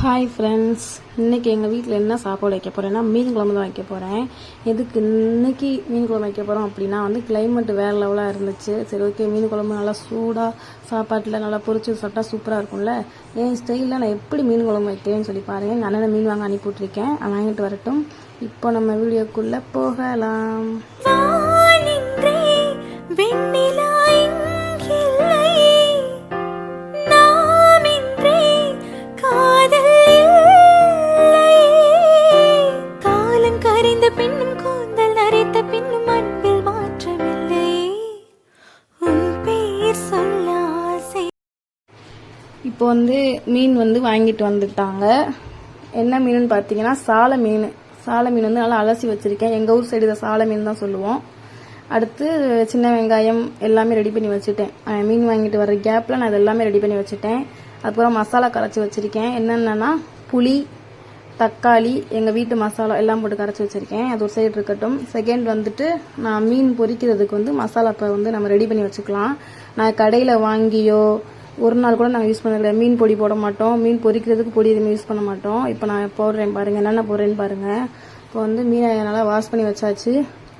Hi friends இன்றைக்கி எங்கள் வீட்டில் என்ன சாப்பாடு வைக்க போகிறேன்னா மீன் குழம்பு தான் வைக்க போகிறேன் எதுக்கு இன்னைக்கு மீன் குழம்பு வைக்க போகிறோம் அப்படின்னா வந்து கிளைமேட் வேறு லெவலாக இருந்துச்சு. சரி ஓகே மீன் குழம்பு நல்லா சூடாக சாப்பாட்டில் நல்லா பொரிச்சு சாப்பிட்டா சூப்பராக இருக்கும்ல. என் ஸ்டைலில் நான் எப்படி மீன் குழம்பு வைக்கிறேன்னு சொல்லி பாருங்கள் எங்கள் அண்ணனை மீன் வாங்க அனுப்பி விட்ருக்கேன் அவன் வாங்கிட்டு வரட்டும். இப்போ நம்ம வீடியோக்குள்ளே போகலாம். வெண்ணி இப்போ வந்து மீன் வந்து வாங்கிட்டு வந்துட்டாங்க. என்ன மீனுன்னு பார்த்தீங்கன்னா சால மீன். சால மீன் வந்து நல்லா அலசி வச்சுருக்கேன். எங்கள் ஊர் சைடு இதை சால மீன் தான் சொல்லுவோம். அடுத்து சின்ன வெங்காயம் எல்லாமே ரெடி பண்ணி வச்சுட்டேன். மீன் வாங்கிட்டு வர கேப்பில் நான் இதெல்லாமே ரெடி பண்ணி வச்சுட்டேன். அதுக்கப்புறம் மசாலா கரைச்சி வச்சுருக்கேன். என்னென்னா புளி தக்காளி எங்கள் வீட்டு மசாலா எல்லாம் போட்டு கரைச்சி வச்சுருக்கேன். அது ஒரு சைடு இருக்கட்டும். செகண்ட் வந்துட்டு நான் மீன் பொரிக்கிறதுக்கு வந்து மசாலா இப்போ வந்து நம்ம ரெடி பண்ணி வச்சுக்கலாம். நான் கடையில் வாங்கியோ ஒரு நாள் கூட நாங்கள் யூஸ் பண்ண கிடையாது மீன் பொடி போட மாட்டோம். மீன் பொரிக்கிறதுக்கு பொடி எதுவுமே யூஸ் பண்ண மாட்டோம். இப்போ நான் போடுறேன் பாருங்கள் என்னென்ன போடுறேன்னு பாருங்கள் இப்போ வந்து மீனை நல்லா வாஷ் பண்ணி வச்சாச்சு.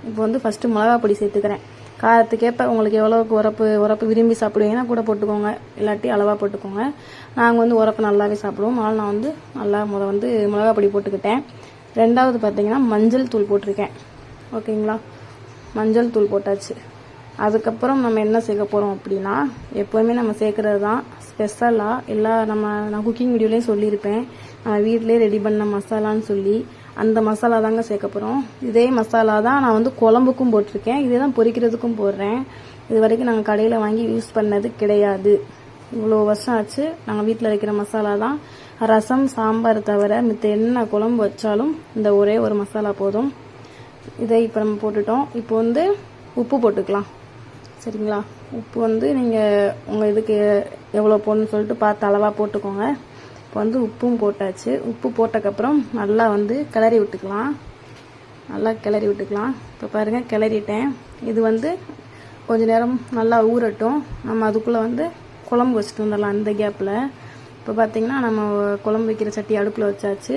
இப்போ வந்து ஃபஸ்ட்டு மிளகா பொடி சேர்த்துக்கிறேன். காரத்துக்கேற்ப உங்களுக்கு எவ்வளோக்கு உரப்பு உரப்பு விரும்பி சாப்பிடுவீங்கன்னா கூட போட்டுக்கோங்க. இல்லாட்டி அளவாக போட்டுக்கோங்க. நாங்கள் வந்து உரப்பு நல்லாவே சாப்பிடுவோம். அதனால் நான் வந்து நல்லா முத வந்து மிளகா பொடி போட்டுக்கிட்டேன். ரெண்டாவது பார்த்தீங்கன்னா மஞ்சள் தூள் போட்டிருக்கேன். ஓகேங்களா? மஞ்சள் தூள் போட்டாச்சு. அதுக்கப்புறம் நம்ம என்ன சேர்க்க போகிறோம் அப்படின்னா எப்போவுமே நம்ம சேர்க்குறது தான் ஸ்பெஷலாக எல்லா நம்ம நான் குக்கிங் வீடியோலேயும் சொல்லியிருப்பேன். நம்ம வீட்டிலே ரெடி பண்ண மசாலான்னு சொல்லி அந்த மசாலா தாங்க சேர்க்க போகிறோம் இதே மசாலா தான் நான் வந்து குழம்புக்கும் போட்டிருக்கேன். இதே தான் பொரிக்கிறதுக்கும் போடுறேன். இது வரைக்கும் நாங்கள் கடையில் வாங்கி யூஸ் பண்ணது கிடையாது. இவ்வளோ வருஷம் ஆச்சு நாங்கள் வீட்டில் வைக்கிற மசாலா தான். ரசம் சாம்பார் தவிர மித்த என்ன குழம்பு வச்சாலும் இந்த ஒரே ஒரு மசாலா போதும். இதை இப்போ நம்ம போட்டுட்டோம். இப்போ வந்து உப்பு போட்டுக்கலாம். சரிங்களா? உப்பு வந்து நீங்கள் உங்கள் இதுக்கு எவ்வளோ போடணும்னு சொல்லிட்டு பார்த்து அளவாக போட்டுக்கோங்க. இப்போ வந்து உப்பும் போட்டாச்சு. உப்பு போட்டக்கப்புறம் நல்லா வந்து கிளறி விட்டுக்கலாம். நல்லா கிளறி விட்டுக்கலாம். இப்போ பாருங்கள் கிளறிட்டேன். இது வந்து கொஞ்ச நேரம் நல்லா ஊறட்டும். நம்ம அதுக்குள்ளே வந்து குழம்பு வச்சுட்டு வந்துடலாம் அந்த கேப்பில் இப்போ பார்த்திங்கன்னா நம்ம குழம்பு வைக்கிற சட்டி அடுப்பில் வச்சாச்சு.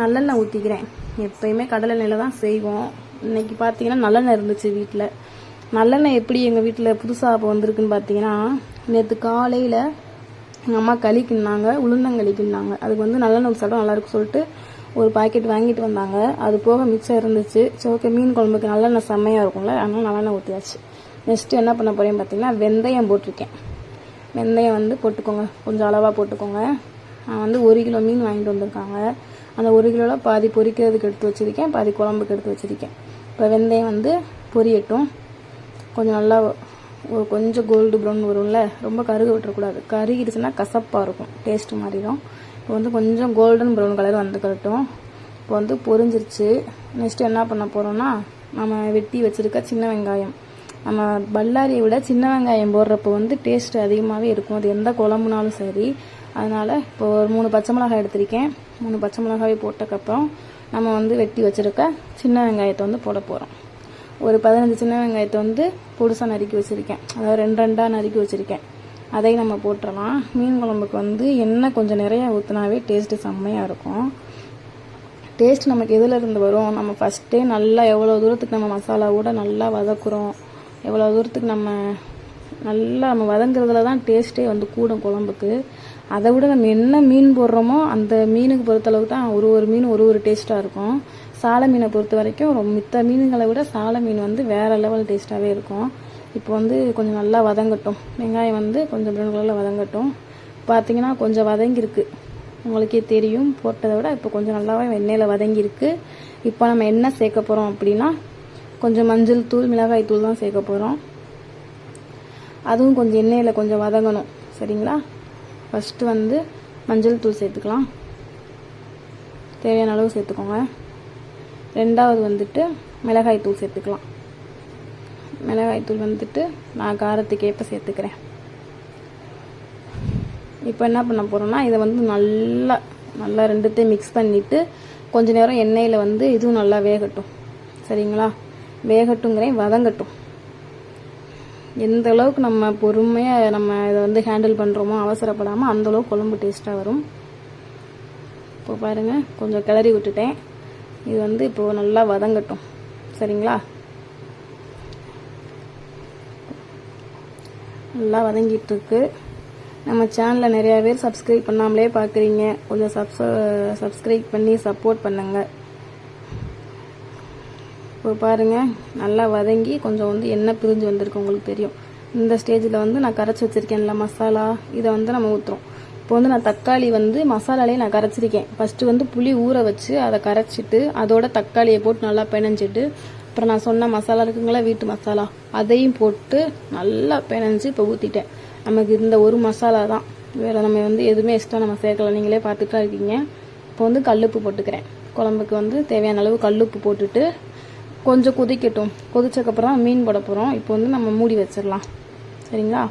நல்லெண்ணெய் ஊற்றிக்கிறேன் எப்பயுமே கடலெண்ணெயில் தான் செய்வோம். இன்னைக்கு பார்த்தீங்கன்னா நல்லெண்ணெய் இருந்துச்சு வீட்டில் நல்லெண்ணெய் எப்படி எங்கள் வீட்டில் புதுசாக இப்போ வந்திருக்குன்னு பார்த்தீங்கன்னா நேற்று காலையில் எங்கள் அம்மா களி கிண்ணாங்க உளுந்தங்களி கிண்ணாங்க. அதுக்கு வந்து நல்லெண்ணெய் ஊற்றி சாப்பிட்டா நல்லா சொல்லிட்டு ஒரு பாக்கெட் வாங்கிட்டு வந்தாங்க. அது போக மிச்சம் இருந்துச்சு. சரி ஓகே மீன் குழம்புக்கு நல்லெண்ணெய் செம்மையாக இருக்கும்ல அதனால் நல்லெண்ணெய் ஊற்றியாச்சு நெக்ஸ்ட்டு என்ன பண்ண போகிறேன்னு பார்த்தீங்கன்னா வெந்தயம் போட்டிருக்கேன். வெந்தயம் வந்து போட்டுக்கோங்க. கொஞ்சம் அளவாக போட்டுக்கோங்க. நான் வந்து ஒரு கிலோ மீன் வாங்கிட்டு வந்திருக்காங்க. அந்த ஒரு கிலோவில் பாதி பொரிக்கிறதுக்கு எடுத்து வச்சுருக்கேன் பாதி குழம்புக்கு எடுத்து வச்சுருக்கேன். இப்போ வெந்தயம் வந்து பொரியட்டும். கொஞ்சம் நல்லா ஒரு கொஞ்சம் கோல்டு ப்ரௌன் வரும்ல ரொம்ப கருக விட்டுறக்கூடாது. கருகிடுச்சுன்னா கசப்பாக இருக்கும். டேஸ்ட் மாறிடும். இப்போ வந்து கொஞ்சம் கோல்டன் ப்ரௌன் கலர் வந்துக்கட்டும் இப்போ வந்து பொரிஞ்சிருச்சு. நெக்ஸ்ட்டு என்ன பண்ண போகிறோம்னா நம்ம வெட்டி வச்சுருக்க சின்ன வெங்காயம். நம்ம பல்லாரியை விட சின்ன வெங்காயம் போடுறப்போ வந்து டேஸ்ட் அதிகமாகவே இருக்கும். அது எந்த குழம்புனாலும் சரி. அதனால் இப்போ ஒரு மூணு பச்சை மிளகாய் எடுத்திருக்கேன். மூணு பச்சை மிளகாய் போட்டக்கப்புறம் நம்ம வந்து வெட்டி வச்சுருக்க சின்ன வெங்காயத்தை வந்து போட போகிறோம் ஒரு பதினஞ்சு சின்ன வெங்காயத்தை வந்து பொடுசாக நறுக்கி வச்சுருக்கேன். அதாவது ரெண்டு ரெண்டாக நறுக்கி வச்சுருக்கேன். அதையும் நம்ம போட்டுடலாம் மீன் குழம்புக்கு வந்து எண்ணெய் கொஞ்சம் நிறையா ஊற்றினாவே டேஸ்ட்டு செம்மையாக இருக்கும். டேஸ்ட் நமக்கு எதில் இருந்து வரும்? நம்ம ஃபஸ்ட்டே நல்லா எவ்வளோ தூரத்துக்கு நம்ம மசாலாவோட நல்லா வதக்குறோம். எவ்வளோ தூரத்துக்கு நம்ம நல்லா நம்ம வதங்குறதுல தான் டேஸ்ட்டே வந்து கூடும் குழம்புக்கு. அதை விட நம்ம என்ன மீன் போடுறோமோ அந்த மீனுக்கு பொறுத்தளவுக்கு தான் ஒரு ஒரு மீன் ஒரு ஒரு டேஸ்ட்டாக இருக்கும். சாலை மீனை பொறுத்த வரைக்கும் ரொம்ப மித்த மீன்களை விட சாலை மீன் வந்து வேறு லெவல் டேஸ்ட்டாகவே இருக்கும். இப்போ வந்து கொஞ்சம் நல்லா வதங்கட்டும். வெங்காயம் வந்து கொஞ்சம் ப்ரௌன் கலரில் வதங்கட்டும். பார்த்தீங்கன்னா கொஞ்சம் வதங்கியிருக்கு. உங்களுக்கே தெரியும். போட்டதை விட இப்போ கொஞ்சம் நல்லாவே எண்ணெயில் வதங்கியிருக்கு. இப்போ நம்ம என்ன சேர்க்க போகிறோம் அப்படின்னா கொஞ்சம் மஞ்சள் தூள் மிளகாய் தூள் தான் சேர்க்க போகிறோம் அதுவும் கொஞ்சம் எண்ணெயில் கொஞ்சம் வதங்கணும். சரிங்களா? ஃபஸ்ட்டு வந்து மஞ்சள் தூள் சேர்த்துக்கலாம். தேவையான அளவு சேர்த்துக்கோங்க. ரெண்டாவது வந்துட்டு மிளகாய் தூள் சேர்த்துக்கலாம். மிளகாய் தூள் வந்துட்டு நான் காரத்துக்கு ஏற்ப சேர்த்துக்கிறேன். இப்போ என்ன பண்ண போகிறோம்னா இதை வந்து நல்லா நல்லா ரெண்டுத்தையும் மிக்ஸ் பண்ணிவிட்டு கொஞ்ச நேரம் எண்ணெயில் வந்து இதுவும் நல்லா வேகட்டும். சரிங்களா? வேகட்டுங்கிறேன் வதங்கட்டும். எந்த அளவுக்கு நம்ம பொறுமையாக நம்ம இதை வந்து ஹேண்டில் பண்ணுறோமோ அவசரப்படாமல் அந்த அளவுக்கு குழம்பு டேஸ்ட்டாக வரும். இப்போ பாருங்கள் கொஞ்சம் கிளறி விட்டுட்டேன். இது வந்து இப்போது நல்லா வதங்கட்டும். சரிங்களா? நல்லா வதங்கிட்டுருக்கு. நம்ம சேனலில் நிறையா பேர் சப்ஸ்கிரைப் பண்ணாமலே பார்க்குறீங்க கொஞ்சம் சப்ஸ் சப்ஸ்கிரைப் பண்ணி சப்போர்ட் பண்ணுங்கள் இப்போ பாருங்கள் நல்லா வதங்கி கொஞ்சம் வந்து எண்ணெய் பிரிஞ்சு வந்திருக்கு உங்களுக்கு தெரியும். இந்த ஸ்டேஜில் வந்து நான் கரைச்சி வச்சுருக்கேன்ல மசாலா இதை வந்து நம்ம ஊற்றுறோம் இப்போ வந்து நான் தக்காளி வந்து மசாலாலேயே நான் கரைச்சிருக்கேன். ஃபஸ்ட்டு வந்து புளி ஊற வச்சு அதை கரைச்சிட்டு அதோட தக்காளியை போட்டு நல்லா பிணைஞ்சிட்டு அப்புறம் நான் சொன்ன மசாலா இருக்குங்களா வீட்டு மசாலா அதையும் போட்டு நல்லா பிணைஞ்சு இப்போ ஊற்றிட்டேன் நமக்கு இந்த ஒரு மசாலா தான். வேறு நம்ம வந்து எதுவுமே எக்ஸ்ட்ரா நம்ம சேர்க்கல. நீங்களே பார்த்துட்டு இருக்கீங்க. இப்போ வந்து கல்லுப்பு போட்டுக்கிறேன். குழம்புக்கு வந்து தேவையான அளவு கல்லுப்பு போட்டுட்டு கொஞ்சம் கொதிக்கட்டும். கொதிச்சக்கப்புறம் மீன் போட போகிறோம் இப்போ வந்து நம்ம மூடி வச்சிடலாம். சரிங்களா?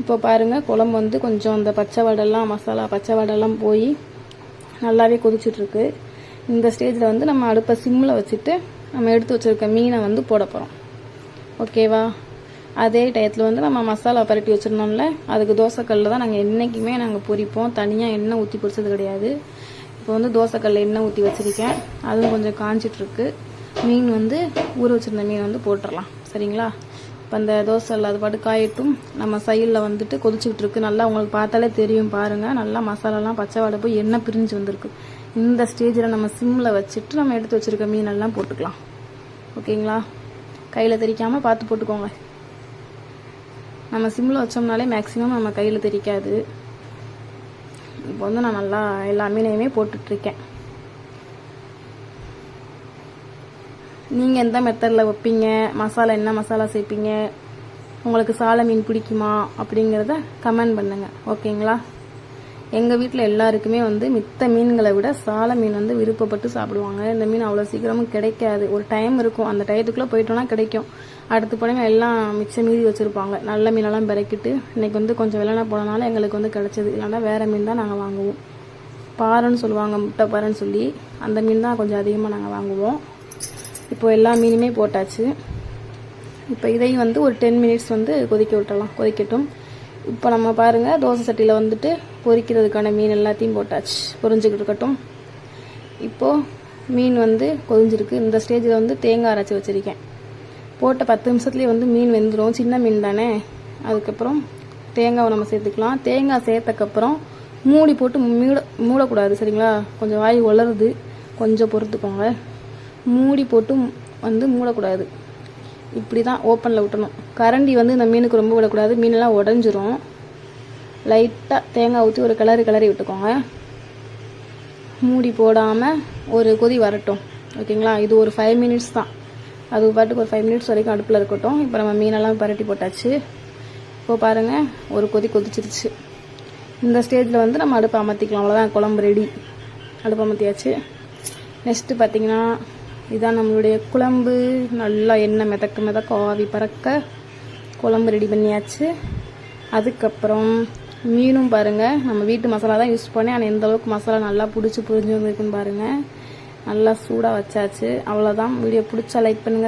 இப்போ பாருங்கள் குழம்பு வந்து கொஞ்சம் அந்த பச்சை வடெல்லாம் மசாலா பச்சை வடெல்லாம் போய் நல்லாவே கொதிச்சிட்ருக்கு. இந்த ஸ்டேஜில் வந்து நம்ம அடுப்பை சிம்மில் வச்சுட்டு நம்ம எடுத்து வச்சுருக்க மீனை வந்து போட போகிறோம் ஓகேவா? அதே டயத்தில் வந்து நம்ம மசாலா பரட்டி வச்சிருந்தோம்ல அதுக்கு தோசைக்கல்லில் தான் நாங்கள் என்றைக்குமே நாங்கள் பொரிப்போம். தனியாக எண்ணெய் ஊற்றி பிடிச்சது கிடையாது. இப்போ வந்து தோசைக்கல்லில் எண்ணெய் ஊற்றி வச்சுருக்கேன். அதுவும் கொஞ்சம் காஞ்சிட்ருக்கு. மீன் வந்து ஊற வச்சுருந்த மீன் வந்து போட்டுடலாம் சரிங்களா? இப்போ அந்த தோசையில் அது பாட்டு காயட்டும். நம்ம சைடில் வந்துட்டு கொதிச்சுக்கிட்டு இருக்கு. நல்லா உங்களுக்கு பார்த்தாலே தெரியும் பாருங்கள் நல்லா மசாலாலாம் பச்சை வாடை போய் எண்ணெய் பிரிஞ்சு வந்திருக்கு. இந்த ஸ்டேஜில் நம்ம சிம்மில் வச்சுட்டு நம்ம எடுத்து வச்சுருக்க மீனெல்லாம் போட்டுக்கலாம். ஓகேங்களா? கையில் தெரிக்காமல் பார்த்து போட்டுக்கோங்க. நம்ம சிம்மில் வச்சோம்னாலே மேக்ஸிமம் நம்ம கையில் தெரிக்காது. இப்போ வந்து நான் நல்லா எல்லா மீனையுமே போட்டுட்ருக்கேன் நீங்கள் எந்த மெத்தடில் வைப்பீங்க? மசாலா என்ன மசாலா சேர்ப்பீங்க? உங்களுக்கு சாலை மீன் பிடிக்குமா? அப்படிங்கிறத கமெண்ட் பண்ணுங்கள் ஓகேங்களா? எங்கள் வீட்டில் எல்லாருக்குமே வந்து மித்த மீன்களை விட சாலை மீன் வந்து விருப்பப்பட்டு சாப்பிடுவாங்க. இந்த மீன் அவ்வளோ சீக்கிரமும் கிடைக்காது. ஒரு டைம் இருக்கும். அந்த டயத்துக்குள்ளே போயிட்டோம்னா கிடைக்கும். அடுத்து போனவங்க எல்லாம் மிச்சம் மீதி வச்சுருப்பாங்க. நல்ல மீனெல்லாம் பிறக்கிட்டு இன்னைக்கு வந்து கொஞ்சம் விளையாட போனனால எங்களுக்கு வந்து கிடைச்சது. இல்லைன்னா வேறு மீன் தான் நாங்கள் வாங்குவோம். பாறைன்னு சொல்லுவாங்க முட்டை பாறைன்னு சொல்லி. அந்த மீன் தான் கொஞ்சம் அதிகமாக நாங்கள் வாங்குவோம். இப்போ எல்லா மீனுமே போட்டாச்சு. இப்போ இதையும் வந்து ஒரு டென் மினிட்ஸ் வந்து கொதிக்க விட்டலாம் கொதிக்கட்டும். இப்போ நம்ம பாருங்கள் தோசை சட்டியில் வந்துட்டு பொரிக்கிறதுக்கான மீன் எல்லாத்தையும் போட்டாச்சு. பொரிஞ்சுக்கிட்டு இருக்கட்டும். இப்போது மீன் வந்து கொதிஞ்சிருக்கு. இந்த ஸ்டேஜில் வந்து தேங்காய் அரைச்சி வச்சுருக்கேன். போட்ட பத்து நிமிஷத்துலேயே வந்து மீன் வெந்துடும் சின்ன மீன் தானே. அதுக்கப்புறம் தேங்காவை நம்ம சேர்த்துக்கலாம். தேங்காய் சேர்த்தக்கப்புறம் மூடி போட்டு மூட மூடக்கூடாது சரிங்களா? கொஞ்சம் வாய் உலருது. கொஞ்சம் பொறுத்துக்கோங்க. மூடி போட்டு வந்து மூடக்கூடாது. இப்படி தான் ஓப்பனில் விட்டணும். கரண்டி வந்து இந்த மீனுக்கு ரொம்ப விடக்கூடாது. மீனெல்லாம் உடஞ்சிரும். லைட்டாக தேங்காய் ஊற்றி ஒரு கிளறு கிளறி விட்டுக்கோங்க. மூடி போடாமல் ஒரு கொதி வரட்டும். ஓகேங்களா இது ஒரு ஃபைவ் மினிட்ஸ் தான். அது பாட்டுக்கு ஒரு ஃபைவ் மினிட்ஸ் வரைக்கும் அடுப்பில் இருக்கட்டும். இப்போ நம்ம மீனெல்லாம் பரட்டி போட்டாச்சு. இப்போ பாருங்கள் ஒரு கொதி கொதிச்சிருச்சு. இந்த ஸ்டேஜில் வந்து நம்ம அடுப்பை அமர்த்திக்கலாம். அவ்வளோதான் குழம்பு ரெடி அடுப்பு அமர்த்தியாச்சு. நெக்ஸ்ட்டு பார்த்தீங்கன்னா இதான் நம்மளுடைய குழம்பு. நல்லா எண்ணெய் மிதக்க மிதக்க ஆவி பறக்க குழம்பு ரெடி பண்ணியாச்சு. அதுக்கப்புறம் மீனும் பாருங்கள் நம்ம வீட்டு மசாலா தான் யூஸ் பண்ணேன். ஆனால் எந்த அளவுக்கு மசாலா நல்லா பிடிச்சி புரிஞ்சு வந்துருக்குன்னு பாருங்கள் நல்லா சூடாக வச்சாச்சு. அவ்வளோதான் வீடியோ பிடிச்சா லைக் பண்ணுங்கள்